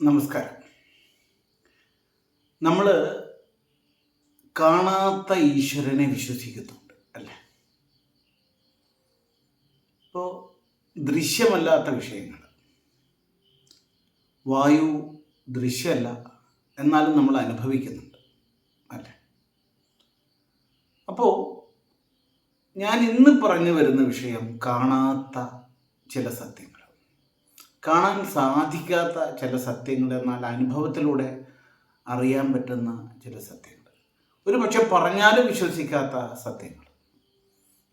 നമസ്കാരം. നമ്മൾ കാണാത്ത ഈശ്വരനെ വിശ്വസിക്കുന്നുണ്ട് അല്ലേ? ഇപ്പോൾ ദൃശ്യമല്ലാത്ത വിഷയങ്ങൾ വായു ദൃശ്യമല്ല എന്നാലും നമ്മൾ അനുഭവിക്കുന്നുണ്ട് അല്ലേ? അപ്പോൾ ഞാൻ ഇന്ന് പറഞ്ഞു വരുന്ന വിഷയം കാണാത്ത ചില സത്യങ്ങൾ. കാണാൻ സാധിക്കാത്ത ചില സത്യങ്ങൾ എന്നാൽ അനുഭവത്തിലൂടെ അറിയാൻ പറ്റുന്ന ചില സത്യങ്ങൾ. ഒരു പക്ഷെ പറഞ്ഞാലും വിശ്വസിക്കാത്ത സത്യങ്ങൾ.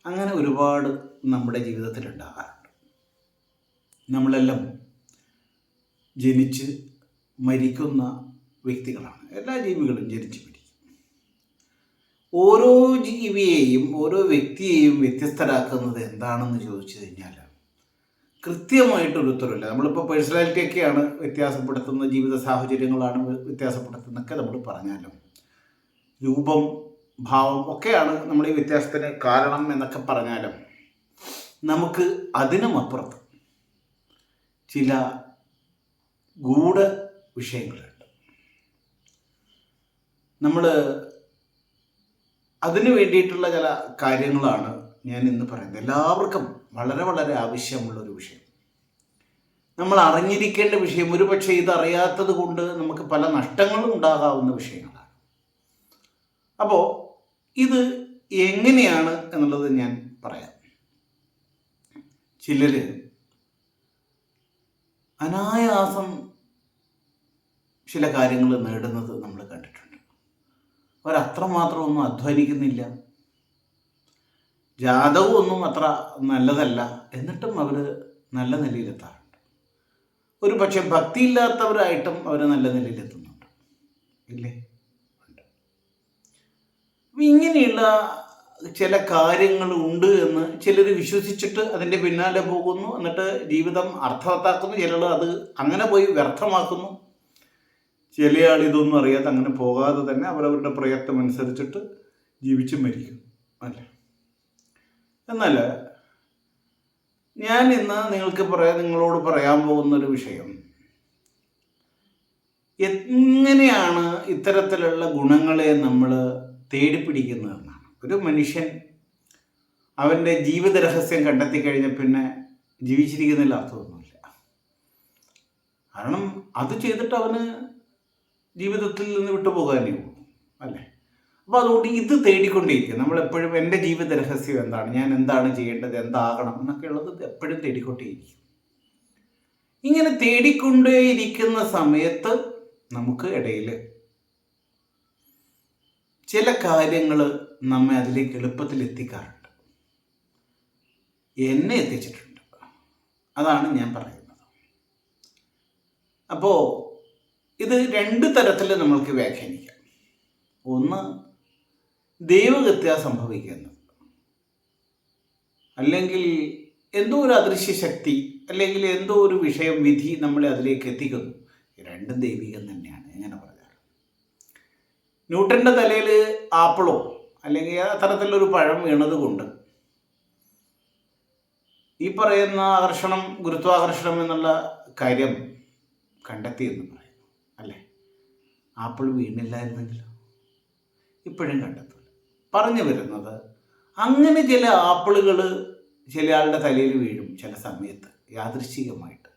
അങ്ങനെ ഒരുപാട് നമ്മുടെ ജീവിതത്തിൽ ഉണ്ടാകാറുണ്ട്. നമ്മളെല്ലാം ജനിച്ച് മരിക്കുന്ന വ്യക്തികളാണ്. എല്ലാ ജീവികളും ജനിച്ച് മരിക്കും. ഓരോ ജീവിയെയും ഓരോ വ്യക്തിയെയും വ്യത്യസ്തരാക്കുന്നത് എന്താണെന്ന് ചോദിച്ചു കഴിഞ്ഞാൽ കൃത്യമായിട്ടൊരു ഉത്തരവില്ല. നമ്മളിപ്പോൾ പേഴ്സണാലിറ്റി ഒക്കെയാണ് വ്യത്യാസപ്പെടുത്തുന്ന ജീവിത സാഹചര്യങ്ങളാണ് വ്യത്യാസപ്പെടുത്തുന്നൊക്കെ നമ്മൾ പറഞ്ഞാലും. രൂപം ഭാവം ഒക്കെയാണ് നമ്മൾ ഈ വ്യത്യാസത്തിന് കാരണം എന്നൊക്കെ പറഞ്ഞാലും നമുക്ക് അതിനും അപ്പുറത്ത് ചില ഗൂഢ വിഷയങ്ങളുണ്ട്. നമ്മൾ അതിനു വേണ്ടിയിട്ടുള്ള ചില കാര്യങ്ങളാണ് ഞാൻ ഇന്ന് പറയുന്നത്. എല്ലാവർക്കും വളരെ വളരെ ആവശ്യമുള്ള ഒരു വിഷയം. നമ്മൾ അറിഞ്ഞിരിക്കേണ്ട വിഷയം. ഒരു പക്ഷേ ഇത് അറിയാത്തത് കൊണ്ട് നമുക്ക് പല നഷ്ടങ്ങളും ഉണ്ടാകാവുന്ന വിഷയങ്ങളാണ്. അപ്പോൾ ഇത് എങ്ങനെയാണ് എന്നുള്ളത് ഞാൻ പറയാം. ചിലർ അനായാസം ചില കാര്യങ്ങൾ നേടുന്നത് നമ്മൾ കണ്ടിട്ടുണ്ട്. അവരത്രമാത്രമൊന്നും അധ്വാനിക്കുന്നില്ല. ജാതകം ഒന്നും അത്ര നല്ലതല്ല. എന്നിട്ടും അവർ നല്ല നിലയിലെത്താറുണ്ട് ഒരു പക്ഷെ ഭക്തിയില്ലാത്തവരായിട്ടും അവർ നല്ല നിലയിലെത്തുന്നുണ്ട് ഇല്ലേ? ഇങ്ങനെയുള്ള ചില കാര്യങ്ങൾ ഉണ്ട് എന്ന് ചിലർ വിശ്വസിച്ചിട്ട് അതിന്റെ പിന്നാലെ പോകുന്നു. എന്നിട്ട് ജീവിതം അർത്ഥവത്താക്കുന്നു. ചിലർ അത് അങ്ങനെ പോയി വ്യർത്ഥമാക്കുന്നു. ചില ആൾ ഇതൊന്നും അറിയാതെ അങ്ങനെ പോകാതെ തന്നെ അവരവരുടെ പ്രയത്നം അനുസരിച്ചിട്ട് ജീവിച്ച് മരിക്കും. അല്ലേ? എന്നാൽ ഞാൻ ഇന്ന് നിങ്ങൾക്ക് പറയാൻ നിങ്ങളോട് പറയാൻ പോകുന്ന ഒരു വിഷയം. എങ്ങനെയാണ് ഇത്തരത്തിലുള്ള ഗുണങ്ങളെ നമ്മൾ തേടിപ്പിടിക്കുന്നതെന്നാണ്. ഒരു മനുഷ്യൻ അവന്റെ ജീവിത രഹസ്യം കണ്ടെത്തി കഴിഞ്ഞ പിന്നെ ജീവിച്ചിരിക്കുന്നതിൽ അർത്ഥമൊന്നുമില്ല കാരണം അത് ചെയ്തിട്ട് അവന് ജീവിതത്തിൽ നിന്ന് വിട്ടുപോകാനേ ഉള്ളൂ അല്ലേ? അപ്പോൾ അതുകൊണ്ട് ഇത് തേടിക്കൊണ്ടേയിരിക്കും നമ്മളെപ്പോഴും എന്റെ ജീവിത രഹസ്യം എന്താണ്? ഞാൻ എന്താണ് ചെയ്യേണ്ടത്? എന്താകണം? എന്നൊക്കെ ഉള്ളത് എപ്പോഴും തേടിക്കൊണ്ടേയിരിക്കും ഇങ്ങനെ തേടിക്കൊണ്ടേയിരിക്കുന്ന സമയത്ത് നമുക്ക് ഇടയിൽ ചില കാര്യങ്ങൾ നമ്മെ അതിലേക്ക് എളുപ്പത്തിൽ എത്തിക്കാറുണ്ട്. എന്നെ എത്തിച്ചിട്ടുണ്ട്. അതാണ് ഞാൻ പറയുന്നത്. അപ്പോൾ ഇത് രണ്ട് തരത്തിൽ നമ്മൾക്ക് വ്യാഖ്യാനിക്കാം. ഒന്ന് ദൈവഹത്യ സംഭവിക്കുന്നു. അല്ലെങ്കിൽ എന്തോ ഒരു അദൃശ്യ ശക്തി അല്ലെങ്കിൽ എന്തോ ഒരു വിഷയം വിധി നമ്മളെ അതിലേക്ക് എത്തിക്കുന്നു. രണ്ടും ദൈവികം തന്നെയാണ് എങ്ങനെ പറഞ്ഞാൽ ന്യൂട്ടന്റെ തലയിൽ ആപ്പിളോ അല്ലെങ്കിൽ അത്തരത്തിലൊരു പഴം വീണത് കൊണ്ട് ഈ പറയുന്ന ആകർഷണം ഗുരുത്വാകർഷണം എന്നുള്ള കാര്യം കണ്ടെത്തിയെന്ന് പറയുന്നു. അല്ലേ? ആപ്പിൾ വീണില്ല വീണില്ലായിരുന്നെങ്കിലോ? ഇപ്പോഴും കണ്ടെത്തില്ല പറഞ്ഞു വരുന്നത്. അങ്ങനെ ചില ആപ്പിളുകൾ ചില ആളുടെ തലയിൽ വീഴും ചില സമയത്ത് യാദൃശ്ചികമായിട്ട്.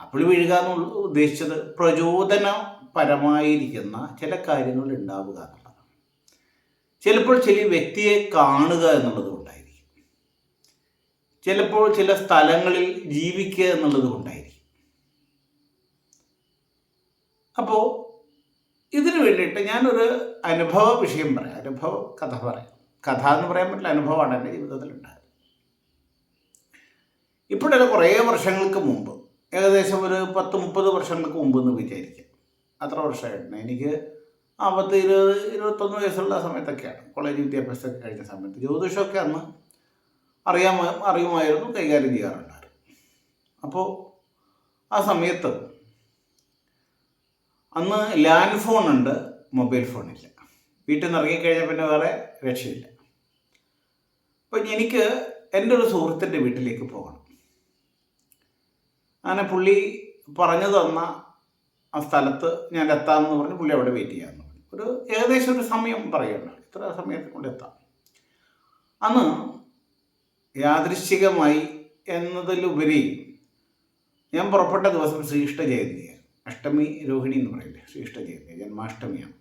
ആപ്പിൾ വീഴുക എന്നുള്ള ഉദ്ദേശിച്ചത് പ്രചോദനപരമായിരിക്കുന്ന ചില കാര്യങ്ങൾ ഉണ്ടാവുക എന്നുള്ളതാണ്. ചിലപ്പോൾ ചില വ്യക്തിയെ കാണുക എന്നുള്ളത് കൊണ്ടായിരിക്കും. ചിലപ്പോൾ ചില സ്ഥലങ്ങളിൽ ജീവിക്കുക എന്നുള്ളത് കൊണ്ടായിരിക്കും. അപ്പോൾ ഇതിനു വേണ്ടിയിട്ട് ഞാനൊരു അനുഭവ വിഷയം പറയാം. അനുഭവ കഥ പറയാം. കഥ എന്ന് പറയാൻ പറ്റില്ല അനുഭവമാണ് എന്റെ ജീവിതത്തിൽ ഉണ്ടായത് ഇപ്പോഴല്ല കുറേ വർഷങ്ങൾക്ക് മുമ്പ് ഏകദേശം ഒരു പത്ത് മുപ്പത് വർഷങ്ങൾക്ക് മുമ്പ് എന്ന് വിചാരിക്കാം. അത്ര വർഷമായിട്ടുണ്ട്. എനിക്ക് ആ പത്ത് ഇരുപത് ഇരുപത്തൊന്ന് വയസ്സുള്ള സമയത്തൊക്കെയാണ് കോളേജ് വിദ്യാഭ്യാസമൊക്കെ കഴിഞ്ഞ സമയത്ത് ജ്യോതിഷമൊക്കെ അന്ന് അറിയാമ അറിയുമായിരുന്നു കൈകാര്യം ചെയ്യാറുണ്ടായിരുന്നു. അപ്പോൾ ആ സമയത്ത് അന്ന് ലാൻഡ് ഫോൺ ഉണ്ട് മൊബൈൽ ഫോണില്ല വീട്ടിൽ നിന്ന് ഇറങ്ങിക്കഴിഞ്ഞാൽ പിന്നെ വേറെ രക്ഷയില്ല. അപ്പം എനിക്ക് എന്റെ ഒരു സുഹൃത്തിന്റെ വീട്ടിലേക്ക് പോകണം. അങ്ങനെ പുള്ളി പറഞ്ഞു തന്ന ആ സ്ഥലത്ത് ഞാൻ എത്താമെന്ന് പറഞ്ഞ് പുള്ളി അവിടെ വെയിറ്റ് ചെയ്യാമെന്ന് പറഞ്ഞു ഒരു ഏകദേശം ഒരു സമയം പറയണം ഇത്ര സമയത്ത് കൊണ്ട് എത്താം. അന്ന് യാദൃശ്ചികമായി എന്നതിലുപരി ഞാൻ പുറപ്പെട്ട ദിവസം ശ്രീകൃഷ്ണ ജയന്തിയാണ്. അഷ്ടമി രോഹിണി എന്ന് പറയില്ലേ ശ്രീഷ്ട ജയന്തി ജന്മാഷ്ടമിയാണ്.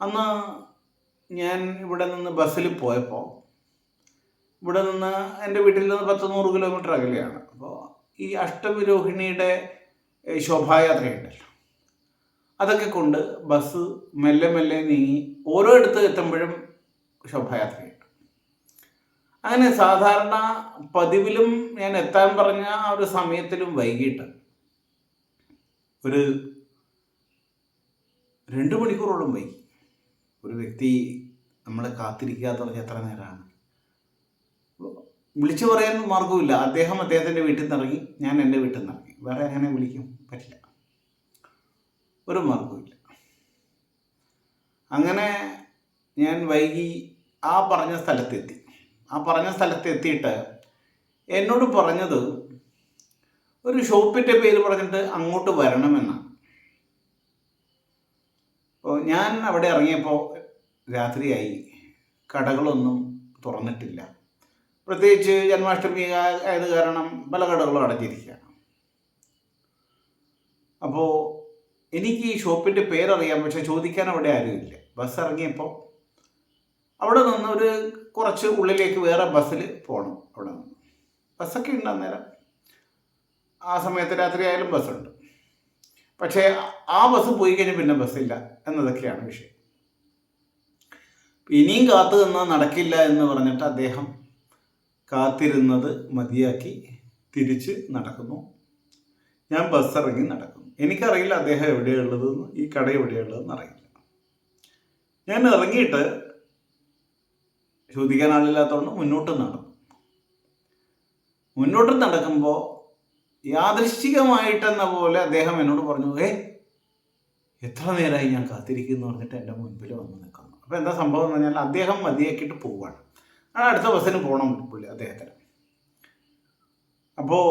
അന്ന് ഞാൻ ഇവിടെ നിന്ന് ബസ്സിൽ പോയപ്പോൾ ഇവിടെ നിന്ന് എന്റെ വീട്ടിൽ നിന്ന് പത്ത് നൂറ് കിലോമീറ്റർ അകലെയാണ്. അപ്പോൾ ഈ അഷ്ടമി രോഹിണിയുടെ ശോഭായാത്രയുണ്ടല്ലോ. അതൊക്കെ കൊണ്ട് ബസ് മെല്ലെ മെല്ലെ നീങ്ങി ഓരോ ഇടത്ത് എത്തുമ്പോഴും ശോഭായാത്രയുണ്ട്. അങ്ങനെ സാധാരണ പതിവിലും ഞാൻ എത്താൻ പറഞ്ഞ ആ ഒരു സമയത്തിലും വൈകിട്ട് ഒരു രണ്ട് മണിക്കൂറോളം വൈകി ഒരു വ്യക്തി നമ്മളെ കാത്തിരിക്കുക എന്ന് പറഞ്ഞാൽ എത്ര നേരമാണ്? വിളിച്ചു പറയാൻ മാർഗവുമില്ല അദ്ദേഹം അദ്ദേഹത്തിന്റെ വീട്ടിൽ നിന്ന് ഇറങ്ങി ഞാൻ എന്റെ വീട്ടിൽ നിന്ന് ഇറങ്ങി. വേറെ അങ്ങനെ വിളിക്കും പറ്റില്ല. ഒരു മാർഗവുമില്ല അങ്ങനെ ഞാൻ വൈകി ആ പറഞ്ഞ സ്ഥലത്തെത്തി. ആ പറഞ്ഞ സ്ഥലത്തെത്തിയിട്ട് എന്നോട് പറഞ്ഞത് ഒരു ഷോപ്പിന്റെ പേര് പറഞ്ഞിട്ട് അങ്ങോട്ട് വരണമെന്നാണ് അപ്പോൾ ഞാൻ അവിടെ ഇറങ്ങിയപ്പോൾ രാത്രിയായി. കടകളൊന്നും തുറന്നിട്ടില്ല. പ്രത്യേകിച്ച് ജന്മാഷ്ടമി ആയത് കാരണം പല കടകളും അടഞ്ഞിരിക്കുകയാണ്. അപ്പോൾ എനിക്ക് ഈ ഷോപ്പിന്റെ പേരറിയാം പക്ഷെ ചോദിക്കാൻ അവിടെ ആരും ഇല്ല. ബസ് ഇറങ്ങിയപ്പോൾ അവിടെ നിന്ന് ഒരു കുറച്ച് ഉള്ളിലേക്ക് വേറെ ബസ്സിൽ പോകണം അവിടെ നിന്ന്. ബസ്സൊക്കെ ഉണ്ട് ആ സമയത്ത് രാത്രി ആയാലും ബസ്സുണ്ട്. പക്ഷേ ആ ബസ് പോയി കഴിഞ്ഞാൽ പിന്നെ ബസ്സില്ല എന്നതൊക്കെയാണ് വിഷയം. ഇനിയും കാത്തു നിന്നാൽ നടക്കില്ല എന്ന് പറഞ്ഞിട്ട് അദ്ദേഹം കാത്തിരുന്നത് മതിയാക്കി തിരിച്ച് നടക്കുന്നു. ഞാൻ ബസ് ഇറങ്ങി നടക്കുന്നു. എനിക്കറിയില്ല അദ്ദേഹം എവിടെയുള്ളതെന്ന് ഈ കട എവിടെയുള്ളതെന്ന് അറിയില്ല. ഞാൻ ഇറങ്ങിയിട്ട് ചോദിക്കാൻ ആളില്ലാത്തതുകൊണ്ട് മുന്നോട്ട് നടന്നു. മുന്നോട്ട് നടക്കുമ്പോൾ യാദൃശ്ചികമായിട്ടെന്ന പോലെ അദ്ദേഹം എന്നോട് പറഞ്ഞു ഏ എത്ര നേരമായി ഞാൻ കാത്തിരിക്കുന്നു? പറഞ്ഞിട്ട് എന്റെ മുൻപിൽ വന്ന് നിൽക്കുന്നു. അപ്പോൾ എന്താ സംഭവം എന്ന് പറഞ്ഞാൽ അദ്ദേഹം മതിയാക്കിയിട്ട് പോവുകയാണ് ആ അടുത്ത ബസ്സിന് പോകണം പുള്ളി അദ്ദേഹത്തിന്. അപ്പോൾ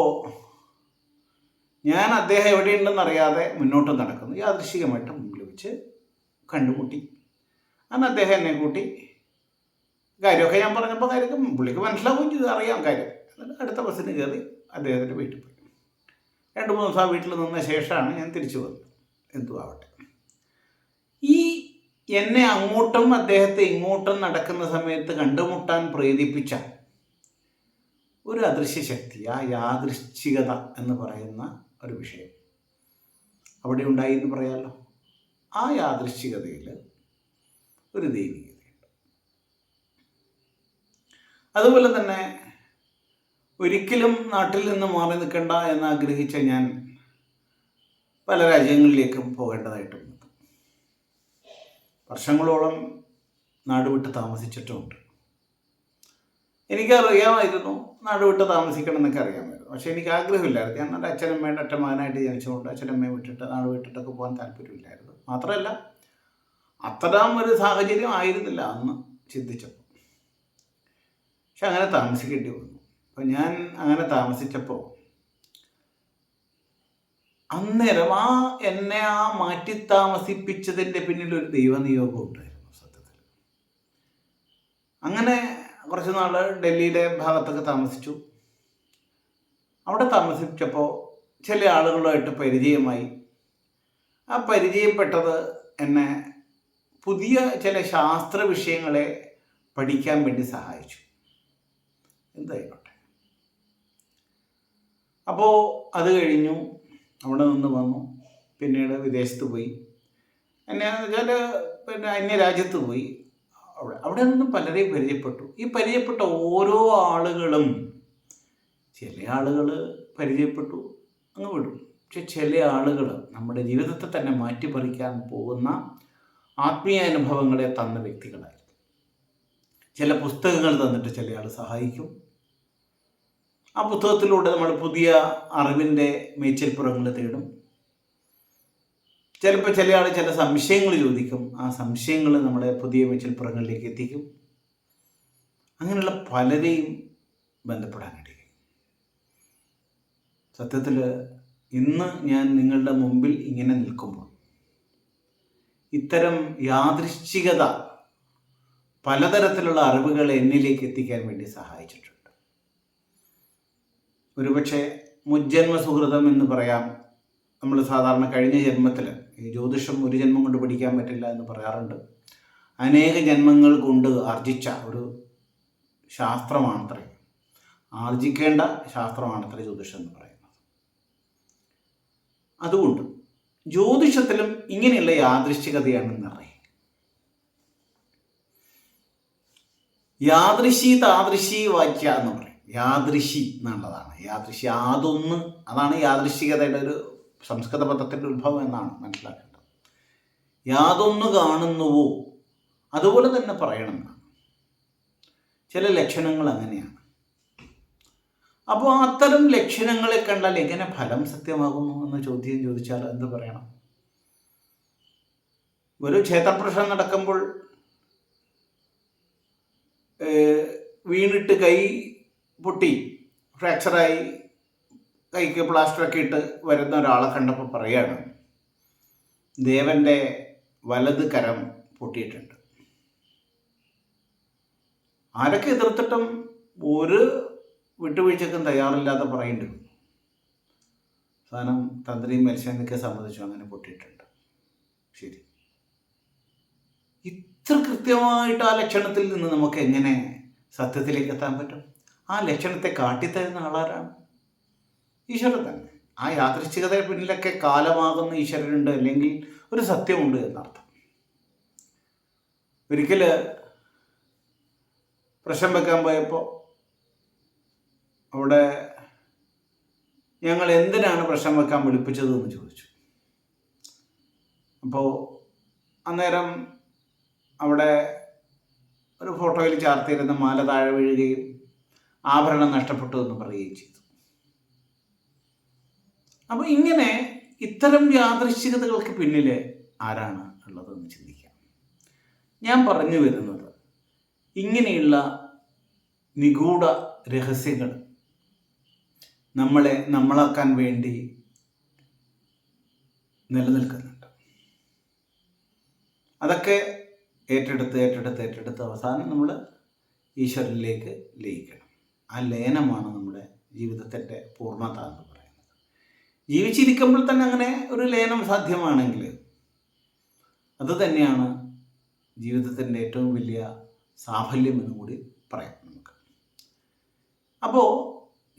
ഞാൻ അദ്ദേഹം എവിടെയുണ്ടെന്ന് അറിയാതെ മുന്നോട്ട് നടക്കുന്നു. യാദൃശ്ചികമായിട്ട് മുമ്പിൽ വെച്ച് കണ്ടുമുട്ടി. അന്ന് അദ്ദേഹം എന്നെ കൂട്ടി കാര്യമൊക്കെ ഞാൻ പറഞ്ഞപ്പോൾ കാര്യം പുള്ളിക്ക് മനസ്സിലാവുകയും ചെയ്തു അറിയാം കാര്യം. അടുത്ത ബസ്സിന് കയറി അദ്ദേഹത്തിന്റെ വീട്ടിൽ പോയി. രണ്ട് മൂന്ന് ദിവസം വീട്ടിൽ നിന്ന ശേഷമാണ് ഞാൻ തിരിച്ചു വന്നത്. എന്തു ആവട്ടെ ഈ എന്നെ അങ്ങോട്ടും അദ്ദേഹത്തെ ഇങ്ങോട്ടും നടക്കുന്ന സമയത്ത് കണ്ടുമുട്ടാൻ പ്രേരിപ്പിച്ച ഒരു അദൃശ്യ ശക്തി ആ യാദൃശ്ചികത എന്ന് പറയുന്ന ഒരു വിഷയം അവിടെ ഉണ്ടായി എന്ന് പറയാമല്ലോ ആ യാദൃശ്ചികതയിൽ ഒരു ദൈവികതയുണ്ട്. അതുപോലെ തന്നെ ഒരിക്കലും നാട്ടിൽ നിന്ന് മാറി നിൽക്കണ്ട എന്ന് ആഗ്രഹിച്ച ഞാൻ പല രാജ്യങ്ങളിലേക്കും പോകേണ്ടതായിട്ട് വർഷങ്ങളോളം നാടുവിട്ട് താമസിച്ചിട്ടുമുണ്ട്. എനിക്കറിയാമായിരുന്നു നാട് വിട്ട് താമസിക്കണം എന്നൊക്കെ അറിയാമായിരുന്നു. പക്ഷെ എനിക്ക് ആഗ്രഹമില്ലായിരുന്നു ഞാൻ എന്റെ അച്ഛനമ്മയുടെ ഒറ്റ മകനായിട്ട് ജനിച്ചുകൊണ്ട് അച്ഛനമ്മയെ വിട്ടിട്ട് നാട് വിട്ടിട്ടൊക്കെ പോകാൻ താല്പര്യമില്ലായിരുന്നു. മാത്രമല്ല അത്തരം ഒരു സാഹചര്യം ആയിരുന്നില്ല അന്ന് ചിന്തിച്ചപ്പോൾ. പക്ഷെ അങ്ങനെ താമസിക്കേണ്ടി വന്നു. അപ്പം ഞാൻ അങ്ങനെ താമസിച്ചപ്പോൾ അന്നേരം ആ എന്നെ ആ മാറ്റി താമസിപ്പിച്ചതിന്റെ പിന്നിൽ ഒരു ദൈവനിയോഗം ഉണ്ടായിരുന്നു സത്യത്തിൽ. അങ്ങനെ കുറച്ച് നാൾ ഡൽഹിയിലെ ഭാഗത്തൊക്കെ താമസിച്ചു. അവിടെ താമസിച്ചപ്പോൾ ചില ആളുകളുമായിട്ട് പരിചയമായി. ആ പരിചയപ്പെട്ടത് എന്നെ പുതിയ ചില ശാസ്ത്ര വിഷയങ്ങളെ പഠിക്കാൻ വേണ്ടി സഹായിച്ചു. എന്തായിക്കോട്ടെ. അപ്പോൾ അത് കഴിഞ്ഞു. അവിടെ നിന്ന് വന്നു. പിന്നീട് വിദേശത്ത് പോയി. എന്നെ വെച്ചാൽ പിന്നെ അന്യ രാജ്യത്ത് പോയി. അവിടെ അവിടെ നിന്ന് പലരെയും പരിചയപ്പെട്ടു. ഈ പരിചയപ്പെട്ട ഓരോ ആളുകളും ചില ആളുകൾ പരിചയപ്പെട്ടു അങ്ങ് വിടും പക്ഷെ ചില ആളുകൾ നമ്മുടെ ജീവിതത്തെ തന്നെ മാറ്റിപ്പറിക്കാൻ പോകുന്ന ആത്മീയ അനുഭവങ്ങളെ തന്ന വ്യക്തികളായിരിക്കും. ചില പുസ്തകങ്ങൾ തന്നിട്ട് ചില ആൾ സഹായിക്കും. ആ പുസ്തകത്തിലൂടെ നമ്മൾ പുതിയ അറിവിന്റെ മേച്ചിൽപ്പുറങ്ങൾ തേടും. ചിലപ്പോൾ ചില ആൾ ചില സംശയങ്ങൾ ചോദിക്കും. ആ സംശയങ്ങൾ നമ്മളെ പുതിയ മേച്ചിൽപ്പുറങ്ങളിലേക്ക് എത്തിക്കും. അങ്ങനെയുള്ള പലരെയും ബന്ധപ്പെടാനിടയായി. സത്യത്തിൽ ഇന്ന് ഞാൻ നിങ്ങളുടെ മുമ്പിൽ ഇങ്ങനെ നിൽക്കുമ്പോൾ ഇത്തരം യാദൃശ്ചികത പലതരത്തിലുള്ള അറിവുകൾ എന്നിലേക്ക് എത്തിക്കാൻ വേണ്ടി സഹായിച്ചിട്ടുണ്ട്. ഒരുപക്ഷെ മുജ്ജന്മ സുഹൃതം എന്ന് പറയാം. നമ്മൾ സാധാരണ കഴിഞ്ഞ ജന്മത്തിൽ ഈ ജ്യോതിഷം ഒരു ജന്മം കൊണ്ട് പഠിക്കാൻ പറ്റില്ല എന്ന് പറയാറുണ്ട്. അനേക ജന്മങ്ങൾ കൊണ്ട് ആർജിച്ച ഒരു ശാസ്ത്രമാണത്രേ. ആർജിക്കേണ്ട ശാസ്ത്രമാണത്രേ ജ്യോതിഷം എന്ന് പറയുന്നത്. അതുകൊണ്ട് ജ്യോതിഷത്തിലും ഇങ്ങനെയുള്ള യാദൃശ്ചികതയാണ് നിറയെ യാദൃശി താദൃശി വാക്യ എന്ന് പറയും. യാദൃശി എന്നുള്ളതാണ്. യാദൃശി അതൊന്ന് അതാണ് യാദൃശികതയുടെ ഒരു സംസ്കൃത പദത്തിന്റെ ഉത്ഭവം എന്നാണ് മനസ്സിലാക്കേണ്ടത്. യാതൊന്ന് കാണുന്നുവോ? അതുപോലെ തന്നെ പറയണം ചില ലക്ഷണങ്ങൾ അങ്ങനെയാണ്. അപ്പോൾ അത്തരം ലക്ഷണങ്ങളെ കണ്ടാൽ എങ്ങനെ ഫലം സത്യമാകുന്നു എന്ന ചോദ്യം ചോദിച്ചാൽ എന്ത് പറയണം? ഒരു ക്ഷേത്രപ്രശ്നം നടക്കുമ്പോൾ വീണിട്ട് കൈ പൊട്ടി. ഫ്രാക്ചറായി. കൈക്ക് പ്ലാസ്റ്ററൊക്കെ ഇട്ട് വരുന്ന ഒരാളെ കണ്ടപ്പോൾ പറയാണ് ദേവന്റെ വലത് കരം പൊട്ടിയിട്ടുണ്ട്. ആരൊക്കെ എതിർത്തിട്ടും ഒരു വിട്ടുവീഴ്ചക്കും തയ്യാറില്ലാതെ പറയേണ്ടി. വന്നു സാധനം തന്ത്രിയും മത്സ്യനൊക്കെ സംബന്ധിച്ചു അങ്ങനെ പൊട്ടിയിട്ടുണ്ട്. ശരി. ഇത്ര കൃത്യമായിട്ട് ആ ലക്ഷണത്തിൽ നിന്ന് നമുക്ക് എങ്ങനെ സത്യത്തിലേക്ക് എത്താൻ പറ്റും? ആ ലക്ഷണത്തെ കാട്ടിത്തരുന്ന ആളാരാണ്? ഈശ്വരൻ തന്നെ. ആ യാദൃശ്ചികതയുടെ പിന്നിലൊക്കെ കാലമാകുന്ന ഈശ്വരനുണ്ട് അല്ലെങ്കിൽ ഒരു സത്യമുണ്ട് എന്നർത്ഥം. ഒരിക്കൽ പ്രശ്നം വെക്കാൻ പോയപ്പോൾ അവിടെ ഞങ്ങൾ എന്തിനാണ് പ്രശ്നം വെക്കാൻ വിളിപ്പിച്ചത് എന്ന് ചോദിച്ചു. അപ്പോൾ അന്നേരം അവിടെ ഒരു ഫോട്ടോയിൽ ചാർത്തിയിരുന്ന മാല താഴെ വീഴുകയും ആഭരണം നഷ്ടപ്പെട്ടു എന്ന് പറയുകയും ചെയ്തു. അപ്പോൾ ഇങ്ങനെ ഇത്തരം യാദൃശ്ചികതകൾക്ക് പിന്നിൽ ആരാണ് ഉള്ളതെന്ന് ചിന്തിക്കാം. ഞാൻ പറഞ്ഞു വരുന്നത് ഇങ്ങനെയുള്ള നിഗൂഢ രഹസ്യങ്ങൾ നമ്മളെ നമ്മളാക്കാൻ വേണ്ടി നിലനിൽക്കുന്നുണ്ട്. അതൊക്കെ ഏറ്റെടുത്ത് ഏറ്റെടുത്ത് ഏറ്റെടുത്ത് അവസാനം നമ്മൾ ഈശ്വരനിലേക്ക് ലയിക്കണം. ആ ലയനമാണ് നമ്മുടെ ജീവിതത്തിന്റെ പൂർണത എന്ന് പറയുന്നത്. ജീവിച്ചിരിക്കുമ്പോൾ തന്നെ അങ്ങനെ ഒരു ലയനം സാധ്യമാണെങ്കിൽ അത് തന്നെയാണ് ജീവിതത്തിന്റെ ഏറ്റവും വലിയ സാഫല്യം എന്ന് കൂടി പറയാം നമുക്ക്. അപ്പോൾ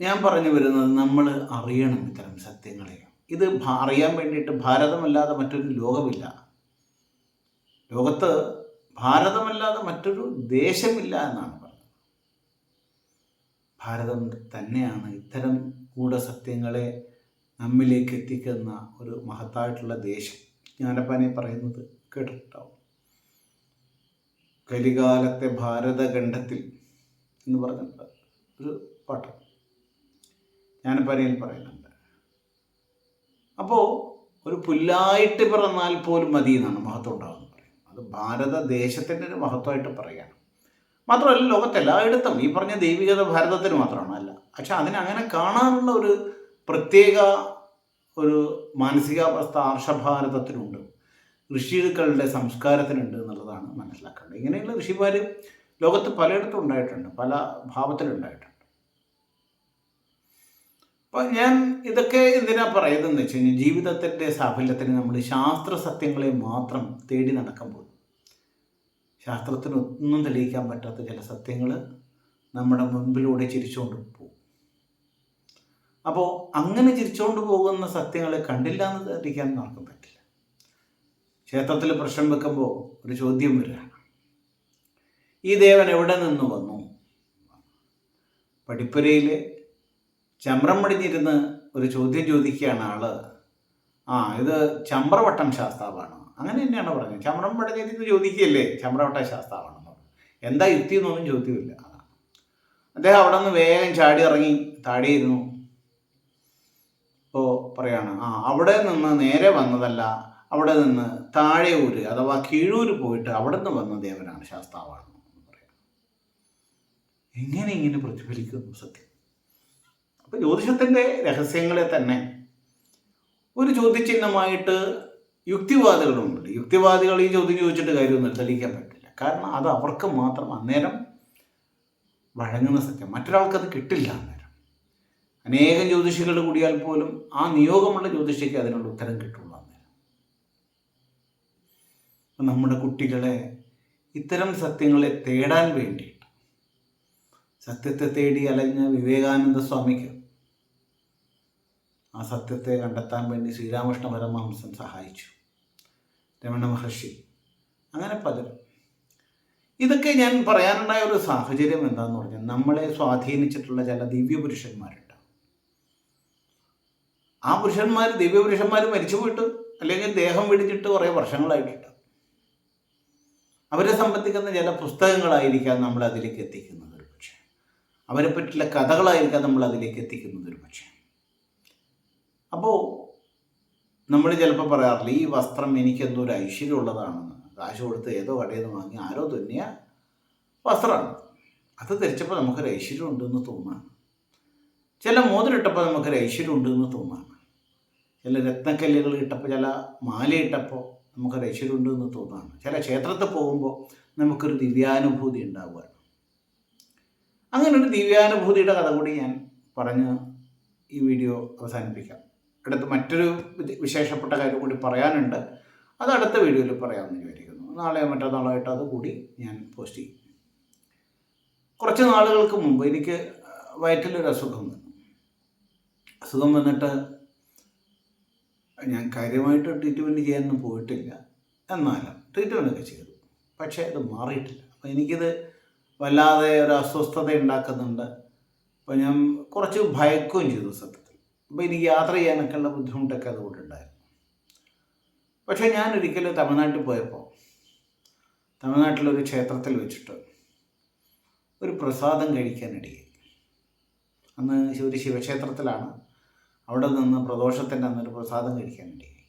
ഞാൻ പറഞ്ഞു വരുന്നത് നമ്മൾ അറിയണം ഇത്തരം സത്യങ്ങളെ. ഇത് അറിയാൻ വേണ്ടിയിട്ട് ഭാരതമല്ലാതെ മറ്റൊരു ലോകമില്ല. ലോകത്ത് ഭാരതമല്ലാതെ മറ്റൊരു ദേശമില്ല എന്നാണ് ഭാരതം തന്നെയാണ് ഇത്തരം ഗൂഢസത്യങ്ങളെ നമ്മിലേക്ക് എത്തിക്കുന്ന ഒരു മഹത്തായിട്ടുള്ള ദേശം. ജ്ഞാനപ്പാനെ പറയുന്നത് കേട്ടിട്ടുണ്ടാവും. കലികാലത്തെ ഭാരതഖണ്ഡത്തിൽ എന്ന് പറഞ്ഞിട്ട് ഒരു പാട്ട് ജ്ഞാനപ്പാനയിൽ പറയുന്നുണ്ട്. അപ്പോൾ ഒരു പുല്ലായിട്ട് പിറന്നാൽ പോലും മതി എന്നാണ് മഹത്വം ഉണ്ടാകുന്നത്. അത് ഭാരതദേശത്തിന്റെ ഒരു മഹത്വമായിട്ട് പറയുകയാണ്. മാത്രമല്ല ലോകത്തെല്ലായിടത്തും ഈ പറഞ്ഞ ദൈവികത ഭാരതത്തിന് മാത്രമാണ് അല്ല. പക്ഷെ അതിനെ അങ്ങനെ കാണാനുള്ള ഒരു പ്രത്യേക ഒരു മാനസികാവസ്ഥ ആർഷഭാരതത്തിനുണ്ട് ഋഷികളുടെ സംസ്കാരത്തിനുണ്ട് എന്നുള്ളതാണ് മനസ്സിലാക്കേണ്ടത്. ഇങ്ങനെയുള്ള ഋഷിമാർ ലോകത്ത് പലയിടത്തും ഉണ്ടായിട്ടുണ്ട് പല ഭാവത്തിലുണ്ടായിട്ടുണ്ട്. അപ്പൊ ഞാൻ ഇതൊക്കെ എന്തിനാ പറയുന്നതെന്ന് വെച്ച് കഴിഞ്ഞാൽ ജീവിതത്തിന്റെ സാഫല്യത്തിന് നമ്മൾ ശാസ്ത്ര സത്യങ്ങളെ മാത്രം തേടി നടക്കുമ്പോൾ ശാസ്ത്രത്തിന് ഒന്നും തെളിയിക്കാൻ പറ്റാത്ത ചില സത്യങ്ങൾ നമ്മുടെ മുൻപിലൂടെ ചിരിച്ചുകൊണ്ട് പോകും. അപ്പോൾ അങ്ങനെ ചിരിച്ചുകൊണ്ട് പോകുന്ന സത്യങ്ങളെ കണ്ടില്ല എന്ന് ധരിക്കാൻ ആർക്കും പറ്റില്ല. ക്ഷേത്രത്തിൽ പ്രശ്നം വെക്കുമ്പോൾ ഒരു ചോദ്യം വരികയാണ് ഈ ദേവൻ എവിടെ നിന്ന് വന്നു? പഠിപ്പുരയിൽ ചമ്രം പടിഞ്ഞിരുന്ന് ഒരു ചോദ്യം ചോദിക്കുകയാണ് ആൾ. ആ ഇത് ചമ്രവട്ടം ശാസ്താവാണ്? അങ്ങനെ തന്നെയാണ് പറഞ്ഞത്. ചമ്രം പടിഞ്ഞിരുന്ന് ചോദിക്കുകയല്ലേ? ചമ്രവട്ട ശാസ്താവാണെന്ന്. എന്താ യുക്തി എന്നൊന്നും ചോദ്യമില്ല. അദ്ദേഹം അവിടെ നിന്ന് വേഗം ചാടി ഇറങ്ങി താടിയിരുന്നു ഇപ്പോൾ പറയാണ് ആ അവിടെ നിന്ന് നേരെ വന്നതല്ല അവിടെ നിന്ന് താഴെ ഊര് അഥവാ കീഴൂര് പോയിട്ട് അവിടെ നിന്ന് വന്ന ദേവനാണ് ശാസ്താവാണ് എങ്ങനെ ഇങ്ങനെ പ്രതിഫലിക്കുന്നു സത്യം? അപ്പോൾ ജ്യോതിഷത്തിന്റെ രഹസ്യങ്ങളെ തന്നെ ഒരു ചോദ്യചിഹ്നമായിട്ട് യുക്തിവാദികളുണ്ട്. യുക്തിവാദികൾ ഈ ചോദ്യം ചോദിച്ചിട്ട് കാര്യമൊന്നും തെളിയിക്കാൻ പറ്റില്ല. കാരണം അത് അവർക്ക് മാത്രം അന്നേരം വഴങ്ങുന്ന സത്യം. മറ്റൊരാൾക്ക് അത് കിട്ടില്ല അന്നേരം. അനേകം ജ്യോതിഷികൾ കൂടിയാൽ പോലും ആ നിയോഗമുള്ള ജ്യോതിഷിക്ക് അതിനുള്ള ഉത്തരം കിട്ടുള്ളൂ അന്നേരം. നമ്മുടെ കുട്ടികളെ ഇത്തരം സത്യങ്ങളെ തേടാൻ വേണ്ടിയിട്ട് സത്യത്തെ തേടി അലഞ്ഞ വിവേകാനന്ദ സ്വാമിക്ക് ആ സത്യത്തെ കണ്ടെത്താൻ വേണ്ടി ശ്രീരാമകൃഷ്ണ പരമഹംസൻ സഹായിച്ചു. രമണ മഹർഷി. അങ്ങനെ പലരും. ഇതൊക്കെ ഞാൻ പറയാനുണ്ടായ ഒരു സാഹചര്യം എന്താന്ന് പറഞ്ഞാൽ നമ്മളെ സ്വാധീനിച്ചിട്ടുള്ള ചില ദിവ്യപുരുഷന്മാരുണ്ട് ആ പുരുഷന്മാർ ദിവ്യപുരുഷന്മാർ മരിച്ചു പോയിട്ട് അല്ലെങ്കിൽ ദേഹം പിടിച്ചിട്ട് കുറേ വർഷങ്ങളായിട്ടുണ്ട് അവരെ സംബന്ധിക്കുന്ന ചില പുസ്തകങ്ങളായിരിക്കാം നമ്മൾ അതിലേക്ക് എത്തിക്കുന്നത് ഒരു പക്ഷേ. അവരെ പറ്റിയുള്ള കഥകളായിരിക്കാം നമ്മൾ അതിലേക്ക് എത്തിക്കുന്നത് ഒരു പക്ഷേ. അപ്പോൾ നമ്മൾ ചിലപ്പോൾ പറയാറില്ല ഈ വസ്ത്രം എനിക്കെന്തോ ഒരു ഐശ്വര്യമുള്ളതാണെന്ന്. കാശ് കൊടുത്ത് ഏതോ കടയിൽ നിന്ന് വാങ്ങി ആരോ തുന്നിയ വസ്ത്രമാണ് അത് ധരിച്ചപ്പോൾ നമുക്കൊരു ഐശ്വര്യം ഉണ്ടെന്ന് തോന്നാണ്. ചില മോതിരിട്ടപ്പോൾ നമുക്കൊരു ഐശ്വര്യം ഉണ്ടെന്ന് തോന്നാണ്. ചില രത്നക്കല്ലുകൾ ഇട്ടപ്പോൾ ചില മാല ഇട്ടപ്പോൾ നമുക്കൊരു ഐശ്വര്യം ഉണ്ടെന്ന് തോന്നാണ്. ചില ക്ഷേത്രത്തിൽ പോകുമ്പോൾ നമുക്കൊരു ദിവ്യാനുഭൂതി ഉണ്ടാവുകയാണ്. ഒരു ദിവ്യാനുഭൂതിയുടെ കഥ കൂടി ഞാൻ പറഞ്ഞ് ഈ വീഡിയോ അവസാനിപ്പിക്കാം. അടുത്ത് മറ്റൊരു വിശേഷപ്പെട്ട കാര്യം കൂടി പറയാനുണ്ട്. അത് അടുത്ത വീഡിയോയിൽ പറയാമെന്ന് വിചാരിക്കുന്നു. നാളെയോ മറ്റന്നാളായിട്ട് അത് കൂടി ഞാൻ പോസ്റ്റ് ചെയ്യും. കുറച്ച് നാളുകൾക്ക് മുമ്പ് എനിക്ക് വയറ്റിലൊരു അസുഖം വന്നു. അസുഖം വന്നിട്ട് ഞാൻ കാര്യമായിട്ട് ട്രീറ്റ്മെന്റ് ചെയ്യാനൊന്നും പോയിട്ടില്ല. എന്നാലും ട്രീറ്റ്മെന്റൊക്കെ ചെയ്തു. പക്ഷേ അത് മാറിയിട്ടില്ല. അപ്പോൾ എനിക്കിത് വല്ലാതെ ഒരു അസ്വസ്ഥത ഉണ്ടാക്കുന്നുണ്ട്. അപ്പോൾ ഞാൻ കുറച്ച് ഭയക്കുകയും ചെയ്തു സത്യത്തിൽ അപ്പോൾ എനിക്ക് യാത്ര ചെയ്യാനൊക്കെ ഉള്ള ബുദ്ധിമുട്ടൊക്കെ അതുകൊണ്ടുണ്ടായിരുന്നു. പക്ഷേ ഞാൻ ഒരിക്കലും തമിഴ്നാട്ടിൽ പോയപ്പോൾ തമിഴ്നാട്ടിലൊരു ക്ഷേത്രത്തിൽ വെച്ചിട്ട് ഒരു പ്രസാദം കഴിക്കാനിടയായി. അന്ന് ഒരു ശിവക്ഷേത്രത്തിലാണ് അവിടെ നിന്ന് പ്രദോഷത്തിന്റെ അന്നൊരു പ്രസാദം കഴിക്കാനിടയായി.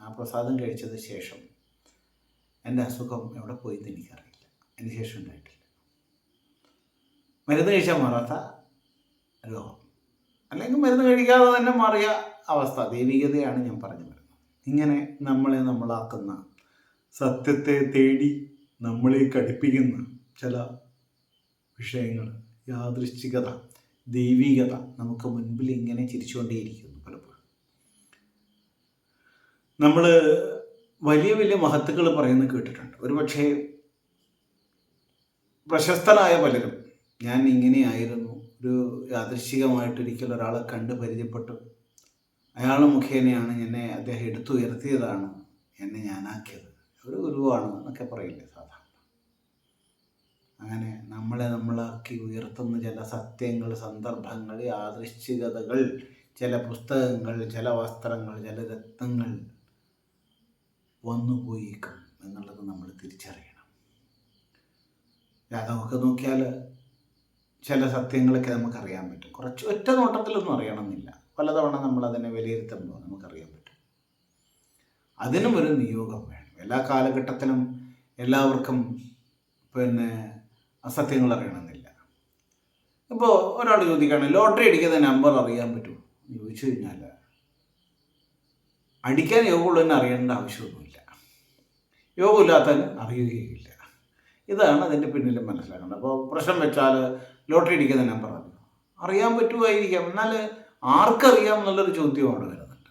ആ പ്രസാദം കഴിച്ചതിന് ശേഷം എന്റെ അസുഖം എവിടെ പോയെന്ന് എനിക്കറിയില്ല. അതിന് ശേഷം ഉണ്ടായിട്ടില്ല. മരുന്ന് കഴിച്ചാൽ മാറാത്ത രോഗം. അല്ലെങ്കിൽ മരുന്ന് കഴിക്കാതെ തന്നെ മാറിയ അവസ്ഥ ദൈവികതയാണ് ഞാൻ പറഞ്ഞു വരുന്നത്. ഇങ്ങനെ നമ്മളെ നമ്മളാക്കുന്ന സത്യത്തെ തേടി നമ്മളെ കടുപ്പിക്കുന്ന ചില വിഷയങ്ങൾ യാദൃശ്ചികത ദൈവികത നമുക്ക് മുൻപിൽ ഇങ്ങനെ ചിരിച്ചുകൊണ്ടേയിരിക്കുന്നു പലപ്പോഴും. നമ്മൾ വലിയ വലിയ മഹത്തുക്കൾ പറയുന്നത് കേട്ടിട്ടുണ്ട്. ഒരുപക്ഷേ പ്രശസ്തരായ പലരും ഞാൻ ഇങ്ങനെയായിരുന്നു ഒരു യാദൃശ്ചികമായിട്ടൊരിക്കൽ ഒരാളെ കണ്ട് പരിചയപ്പെട്ടു. അയാൾ മുഖേനയാണ് എന്നെ അദ്ദേഹം എടുത്തുയർത്തിയതാണ് എന്നെ ഞാനാക്കിയത്. ഒരു ഗുരുവാണ് എന്നൊക്കെ പറയില്ലേ സാധാരണ. അങ്ങനെ നമ്മളെ നമ്മളാക്കി ഉയർത്തുന്ന ചില സത്യങ്ങൾ സന്ദർഭങ്ങൾ യാദൃശ്ചികതകൾ ചില പുസ്തകങ്ങൾ ചില വസ്ത്രങ്ങൾ ചില രത്നങ്ങൾ വന്നു പോയേക്കും എന്നുള്ളത് നമ്മൾ തിരിച്ചറിയണം. രാധമൊക്കെ നോക്കിയാൽ ചില സത്യങ്ങളൊക്കെ നമുക്കറിയാൻ പറ്റും. കുറച്ച് ഒറ്റ നോട്ടത്തിലൊന്നും അറിയണമെന്നില്ല. പലതവണ നമ്മൾ അതിനെ വിലയിരുത്തുമ്പോൾ നമുക്കറിയാൻ പറ്റും. അതിനും ഒരു നിയോഗം വേണം. എല്ലാ കാലഘട്ടത്തിലും എല്ലാവർക്കും പിന്നെ അസത്യങ്ങൾ അറിയണമെന്നില്ല. ഇപ്പോൾ ഒരാൾ ചോദിക്കുകയാണ് ലോട്ടറി അടിക്കുന്ന നമ്പർ അറിയാൻ പറ്റുമോ? ചോദിച്ചു കഴിഞ്ഞാൽ അടിക്കാൻ യോഗമുള്ളതിന് അറിയേണ്ട ആവശ്യമൊന്നുമില്ല. യോഗമില്ലാത്തതിന് അറിയുകയില്ല ഇതാണ് അതിന്റെ പിന്നിൽ മനസ്സിലാക്കേണ്ടത്. അപ്പോൾ പ്രശ്നം വെച്ചാൽ ലോട്ടറി അടിക്കുന്ന നമ്പർ അറിയും അറിയാൻ പറ്റുമായിരിക്കാം. എന്നാൽ ആർക്കറിയാം എന്നുള്ളൊരു ചോദ്യം അവിടെ വരുന്നുണ്ട്.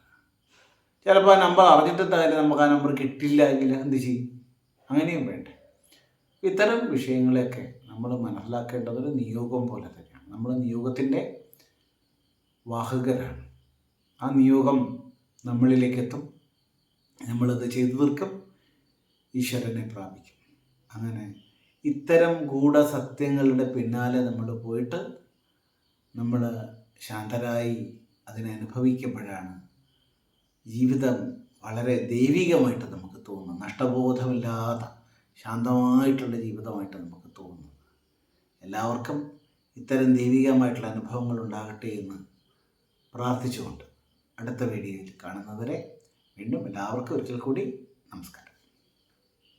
ചിലപ്പോൾ ആ നമ്പർ അറിഞ്ഞിട്ടെന്തായാലും നമുക്ക് ആ നമ്പർ കിട്ടില്ല എങ്കിൽ എന്ത് ചെയ്യും? അങ്ങനെയും വേണ്ടേ. ഇത്തരം വിഷയങ്ങളെയൊക്കെ നമ്മൾ മനസ്സിലാക്കേണ്ടത് ഒരു നിയോഗം പോലെ തന്നെയാണ്. നമ്മൾ നിയോഗത്തിന്റെ വാഹകരാണ്. ആ നിയോഗം നമ്മളിലേക്ക് എത്തും നമ്മളത് ചെയ്തു തീർക്കും. ഈശ്വരനെ പ്രാപിക്കും. അങ്ങനെ ഇത്തരം ഗൂഢസത്യങ്ങളുടെ പിന്നാലെ നമ്മൾ പോയിട്ട് നമ്മൾ ശാന്തരായി അതിനെ അനുഭവിക്കുമ്പോഴാണ് ജീവിതം വളരെ ദൈവികമായിട്ട് നമുക്ക് തോന്നുന്നു നഷ്ടബോധമില്ലാത്ത ശാന്തമായിട്ടുള്ള ജീവിതമായിട്ട് നമുക്ക് തോന്നുന്നു എല്ലാവർക്കും ഇത്തരം ദൈവികമായിട്ടുള്ള അനുഭവങ്ങൾ ഉണ്ടാകട്ടെ എന്ന് പ്രാർത്ഥിച്ചുകൊണ്ട് അടുത്ത വീഡിയോയിൽ കാണുന്നവരെ വീണ്ടും എല്ലാവർക്കും ഒരിക്കൽ കൂടി നമസ്കാരം.